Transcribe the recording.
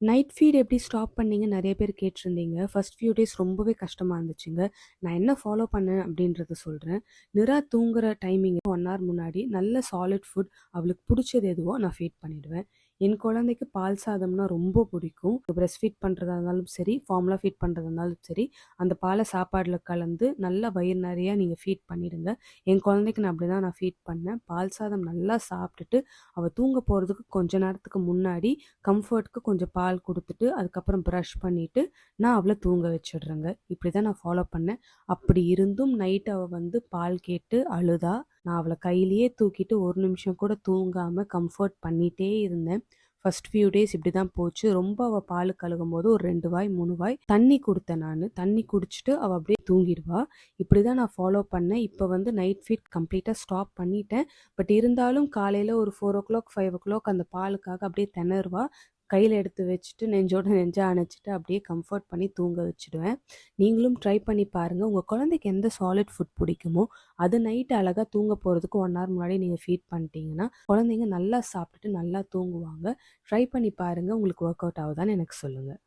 Night feet எப்படி stop பண்ணீங்க நிறைய பேர் கேட்டிருந்தீங்க. ஃபர்ஸ்ட் ஃபியூ டேஸ் ரொம்பவே கஷ்டமா இருந்துச்சுங்க. நான் என்ன ஃபாலோ பண்ணேன் அப்படின்றத சொல்றேன். நிறா தூங்குற டைமிங் ஒன் ஹவர் முன்னாடி நல்ல சாலிட் ஃபுட் அவளுக்கு பிடிச்சது எதுவோ நான் ஃபீட் பண்ணிடுவேன். என் குழந்தைக்கு பால் சாதம்னா ரொம்ப பிடிக்கும். பிரஸ்ட் ஃபீட் பண்ணுறதா இருந்தாலும் சரி, ஃபார்முலா ஃபீட் பண்ணுறதா இருந்தாலும் சரி, அந்த பாலை சாப்பாடில் கலந்து நல்லா வயிறு நிறையா நீங்கள் ஃபீட் பண்ணிடுங்க. என் குழந்தைக்கு நான் அப்படி தான் நான் ஃபீட் பண்ணேன். பால் சாதம் நல்லா சாப்பிட்டுட்டு, அவள் தூங்க போகிறதுக்கு கொஞ்ச நேரத்துக்கு முன்னாடி கம்ஃபர்ட்க்கு கொஞ்சம் பால் கொடுத்துட்டு அதுக்கப்புறம் ப்ரஷ் பண்ணிவிட்டு நான் அவளை தூங்க வச்சிடுறேங்க இப்படி தான் நான் ஃபாலோ பண்ணேன். அப்படி இருந்தும் நைட் அவள் வந்து பால் கேட்டு அழுதா. நான் அவளை கையிலேயே தூக்கிட்டு ஒரு நிமிஷம் கூட தூங்காமல் கம்ஃபர்ட் பண்ணிட்டே இருந்தேன். ஃபர்ஸ்ட் ஃபியூ டேஸ் இப்படி தான் போச்சு. ரொம்ப அவ பாலுக்கு அழுகும்போது ஒரு ரெண்டு வாய், மூணு வாய் தண்ணி கொடுத்தேன் நான் தண்ணி குடிச்சிட்டு அவள் அப்படியே தூங்கிடுவா. இப்படிதான் நான் ஃபாலோ பண்ணேன். இப்போ வந்து நைட் ஃபீட் கம்ப்ளீட்டாக ஸ்டாப் பண்ணிட்டேன். பட் இருந்தாலும் காலையில் ஒரு 4:00, 5:00 அந்த பாலுக்காக அப்படியே திணறுவா. கையில் எடுத்து வச்சுட்டு நெஞ்சோட நெஞ்சை அணைச்சிட்டு அப்படியே கம்ஃபர்ட் பண்ணி தூங்க வச்சுடுவேன். நீங்களும் ட்ரை பண்ணி பாருங்கள் உங்கள் குழந்தைக்கு எந்த சாலிட் ஃபுட் பிடிக்குமோ, அது நைட் அழகாக தூங்க போகிறதுக்கு ஒன் ஹவர் முன்னாடி நீங்கள் ஃபீட் பண்ணிட்டீங்கன்னா, குழந்தைங்க நல்லா சாப்பிட்டுட்டு நல்லா தூங்குவாங்க. ட்ரை பண்ணி பாருங்கள் உங்களுக்கு ஒர்க் அவுட் ஆகுதான்னு எனக்கு சொல்லுங்கள்